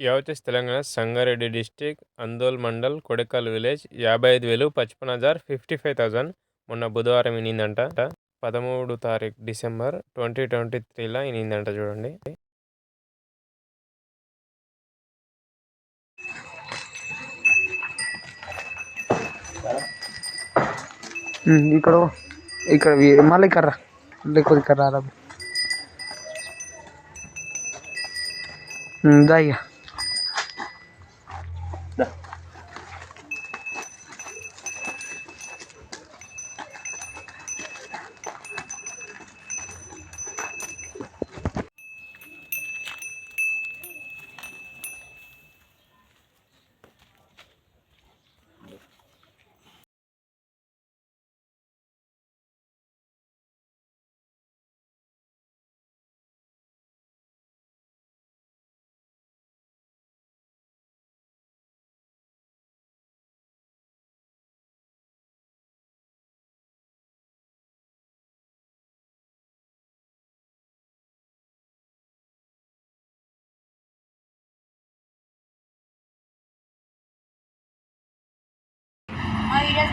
ఇవి వచ్చేసి Telangana Sangareddy district Andole mandal Kodakal village యాభై ఐదు వేలు పచ్పన్ హజార్ ఫిఫ్టీ ఫైవ్ థౌజండ్ మొన్న బుధవారం ఇనిందంట. పదమూడు తారీఖు డిసెంబర్ ట్వంటీ ట్వంటీ త్రీలో ఇనిందంట చూడండి. ఇక్కడ ఇక్కడ మళ్ళీ ఇక్కడ లేకపోతే ఇక్కడ రారా. Dah.